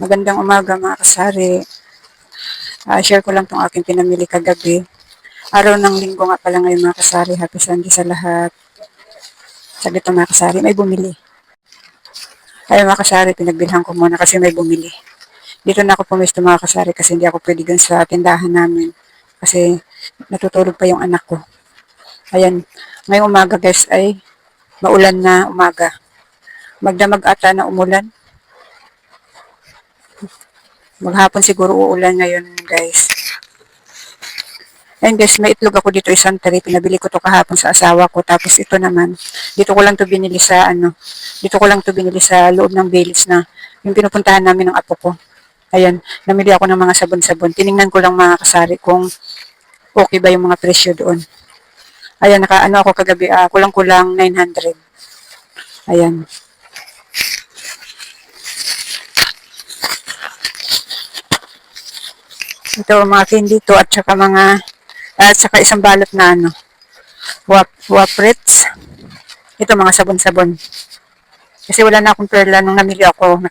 Magandang umaga mga kasari. Ah, share ko lang tong aking pinamili kagabi. Araw ng linggo nga pala ngayon mga kasari. Happy Sunday sa lahat. Sabi to mga kasari, may bumili. Ay mga kasari, pinagbilhan ko muna kasi may bumili. Dito na ako pumisto mga kasari kasi hindi ako pwede dun sa tindahan namin. Kasi natutulog pa yung anak ko. Ayan, ngayong umaga guys ay maulan na umaga. Magdamag ata na umulan. Maghapon siguro uulan ngayon, guys. Ayun guys, may itlog ako dito isang tray. Pinabili ko to kahapon sa asawa ko. Tapos ito naman, dito ko lang to binili sa ano, dito ko lang to binili sa loob ng Baileys na yung pinupuntahan namin ng apo ko. Ayan, namili ako ng mga sabon-sabon. Tiningnan ko lang mga kasari kung okay ba yung mga presyo doon. Ayan, naka ano ako kagabi, ah, kulang-kulang 900. Ayan. Ito mga candy to at saka mga at saka isang balot na ano wap waprits. Ito mga sabon-sabon. Kasi wala na akong perla nung namili ako.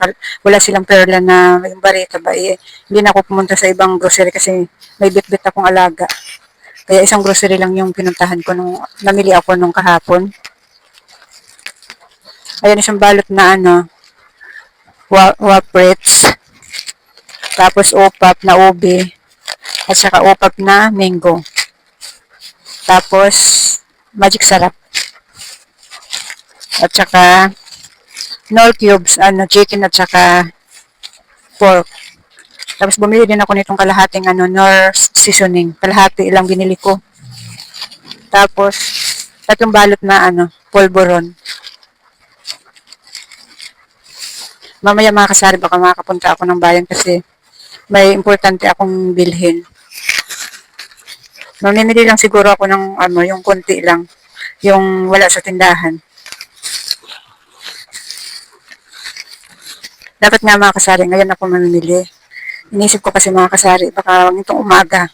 Wala silang perla na yung barita ba. Eh, hindi na ako pumunta sa ibang grocery kasi may bit-bit akong alaga. Kaya isang grocery lang yung pinuntahan ko nung namili ako nung kahapon. Ayan isang balot na ano wa waprits. Tapos opap na ube. At saka opap na mango. Tapos magic sarap. At saka Knorr cubes, ano, chicken at saka pork. Tapos bumili din ako nitong kalahating ano, Knorr seasoning. Kalahati ilang binili ko. Tapos, tatlong balot na ano, polvoron. Mamaya mga kasari, baka makapunta ako ng bayan kasi may importante akong bilhin. Mamimili lang siguro ako ng ano, yung konti lang. Yung wala sa tindahan. Dapat nga mga kasari, ngayon ako mamimili. Inisip ko kasi mga kasari, baka nitong umaga,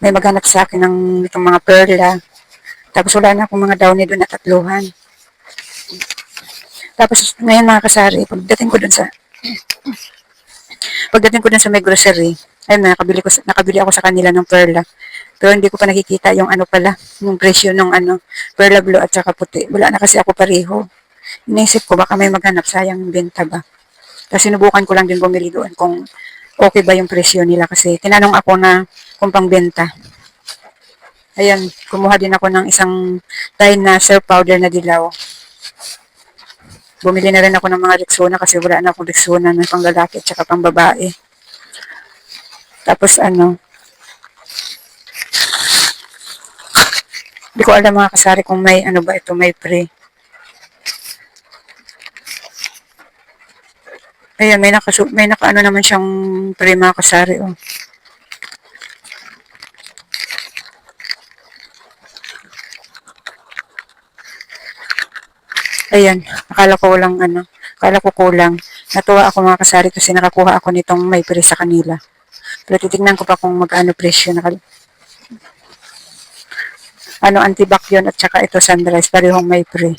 may maghanap sa akin ng itong mga perla. Tapos wala na akong mga downy doon na tatluhan. Tapos ngayon mga kasari, pagdating ko doon sa pagdating ko doon sa may grocery, ayun nakabili ko nakabili ako sa kanila ng perla. Pero hindi ko pa nakikita yung ano pala, yung presyo ng ano, perla blue at saka puti. Wala na kasi ako pareho. Inisip ko baka may maghanap sayang benta ba. Kasi sinubukan ko lang din bumili doon kung okay ba yung presyo nila kasi tinanong ako na kung pangbenta. Ayan, kumuha din ako ng isang tayo na syrup powder na dilaw. Bumili na rin ako ng mga Rexona kasi wala na akong Rexona na pang lalaki at saka pang babae. Tapos ano, hindi ko alam mga kasari kung may ano ba ito, may pre. Ayan, may naka, may naka ano naman siyang pre mga kasari. Oh. Ayan, akala ko walang ano, akala ko kulang. Natuwa ako mga kasari kasi nakakuha ako nitong may pre sa kanila. Pero titignan ko pa kung magkano presyo. Nakal ano, antibac yun at saka ito sunrise, parehong may pre.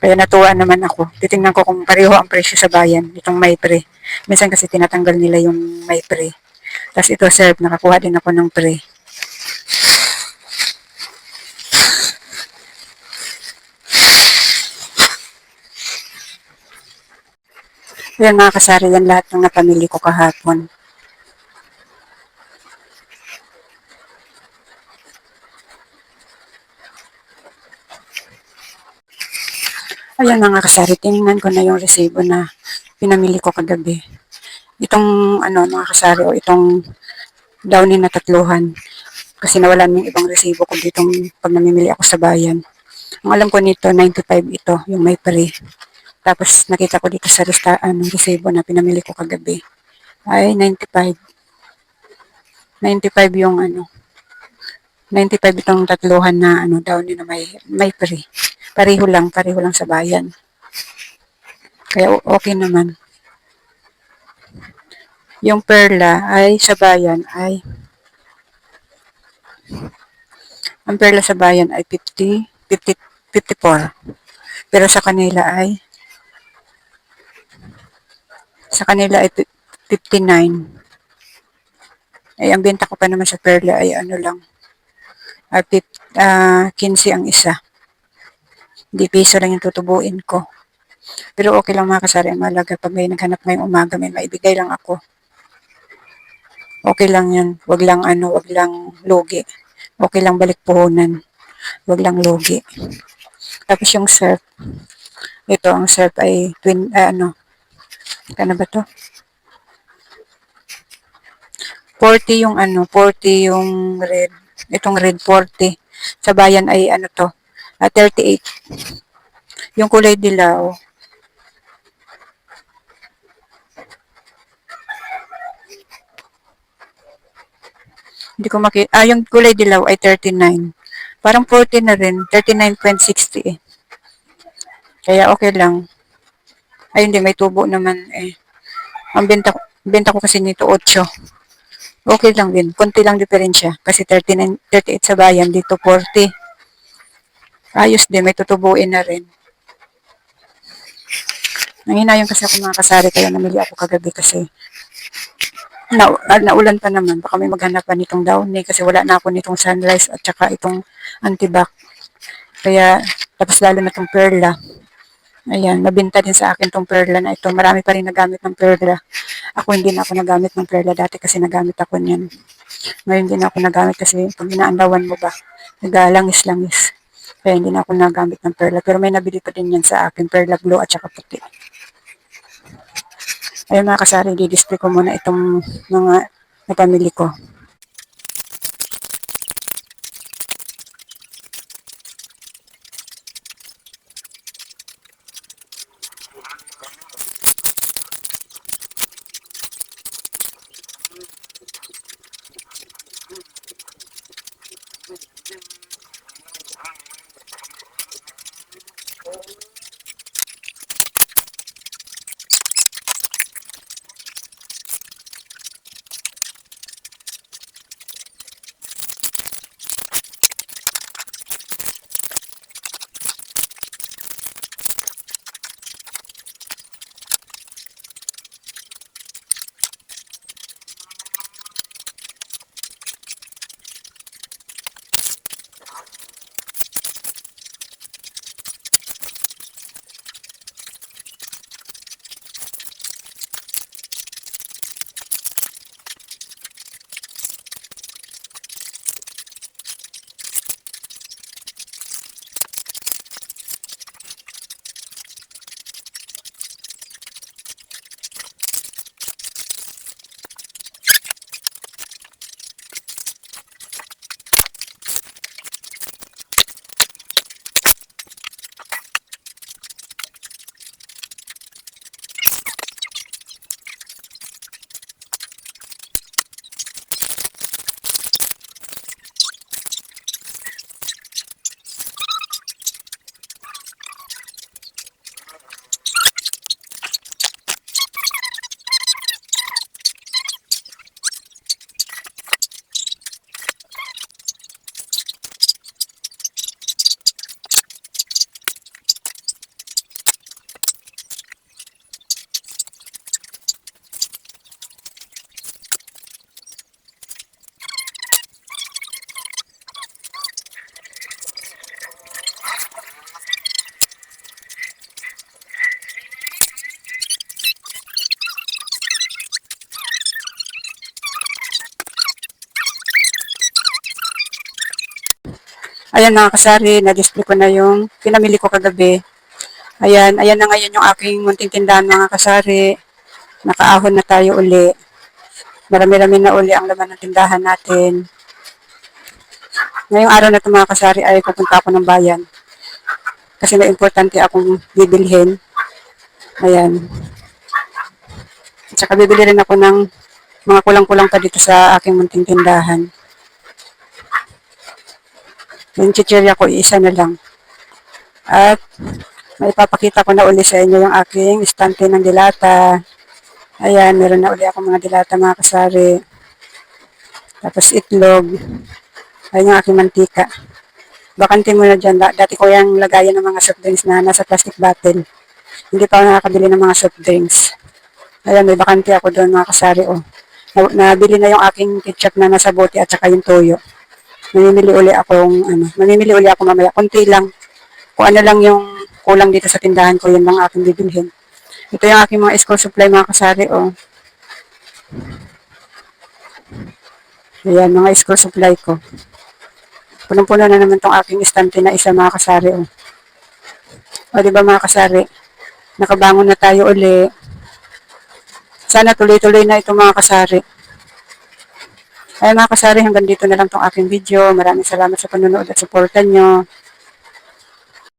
Kaya natuwa naman ako. Titingnan ko kung pareho ang presyo sa bayan, itong may pre. Minsan kasi tinatanggal nila yung may pre. Tapos ito serve, nakakuha din ako ng pre. Yan mga kasari, yan lahat ng napamili ko kahapon. Ayan mga kasari, tinignan ko na yung resibo na pinamili ko kagabi. Itong ano mga kasari o itong downy na tatluhan. Kasi nawalan yung ibang resibo ko ditong pag namimili ako sa bayan. Ang alam ko nito, 95 ito, yung may pre. Tapos nakita ko dito sa resta, ano, resibo na pinamili ko kagabi. Ay, 95. 95 yung ano. 95 itong tatluhan na ano downy na may, may pre. Pareho lang, pareho lang sa bayan. Kaya okay naman. Yung perla ay sa bayan ay ang perla sa bayan ay 50, 50, 54. Pero sa kanila ay Sa kanila ay 59. Ay, ang benta ko pa naman sa Perla ay ano lang, ah, pip- ah, 15 ang isa. Hindi piso lang yung tutubuin ko. Pero okay lang mga kasari, ang mahalaga pag may naghanap ngayong umaga, may maibigay lang ako. Okay lang yan. Wag lang ano, wag lang lugi. Okay lang balik puhunan. Wag lang lugi. Tapos yung surf, ito ang surf ay twin, ah, ano, ano ba to? 40 yung ano, 40 yung red. Itong red 40. Sa bayan ay ano to, ah, 38. Yung kulay dilaw, hindi ko makita, ah, yung kulay dilaw ay 39. Parang 40 na rin, 39.60 eh. Kaya okay lang. Ay hindi, may tubo naman eh. Ang benta, benta ko kasi nito 8. Okay lang din. Konti lang diferensya. Kasi 39, 38 sa bayan, dito 40. Ayos din, may tutubuin na rin. Nanghinayang kasi ako mga kasari, kaya namili ako kagabi kasi na, ah, naulan pa naman. Baka may maghanap pa nitong downy kasi wala na ako nitong sunrise at saka itong antibac. Kaya, tapos lalo na itong perla. Ayan, nabinta din sa akin tong perla na ito. Marami pa rin nagamit ng perla. Ako hindi na ako nagamit ng perla dati kasi nagamit ako niyan. Ngayon na ako nagamit kasi pag inaandawan mo ba, nagalangis-langis. Kaya hindi na ako nagamit ng perla. Pero may nabili pa din yan sa akin, perla blue at saka puti. Ayun mga kasari, di-display ko muna itong mga napamili ko. Ayan mga kasari, na-display ko na yung pinamili ko kagabi. Ayan, ayan na ngayon yung aking munting tindahan mga kasari. Nakaahon na tayo uli. Marami-rami na uli ang laman ng tindahan natin. Ngayong araw na ito mga kasari ay pupunta ako ng bayan. Kasi may importante akong bibilhin. Ayan. At saka bibili rin ako ng mga kulang-kulang pa dito sa aking munting tindahan. Yung chichirya ko, isa na lang. At may ipapakita ko na uli sa inyo yung aking istante ng dilata. Ayan, meron na uli ako mga dilata mga kasari. Tapos itlog. Ayan yung aking mantika. Bakante mo na dyan. Da- Dati ko yung lagayan ng mga soft drinks na nasa plastic bottle. Hindi pa ako nakakabili ng mga soft drinks. Ayan, may bakante ako doon mga kasari, oh. Na, nabili na yung aking ketchup na nasa bote at saka yung toyo. Mamimili uli akong, ano, mamimili uli ako mamaya. Kunti lang. Kung ano lang yung kulang dito sa tindahan ko, yun lang aking bibilhin. Ito yung aking mga school supply mga kasari, oh. Ayan, mga school supply ko. Punong-puno na naman tong aking estante na isa mga kasari, oh. O, di ba mga kasari? Nakabangon na tayo uli. Sana tuloy-tuloy na ito mga kasari. Ay mga kasari, hanggang dito na lang tong aking video. Maraming salamat sa panonood at suportan nyo.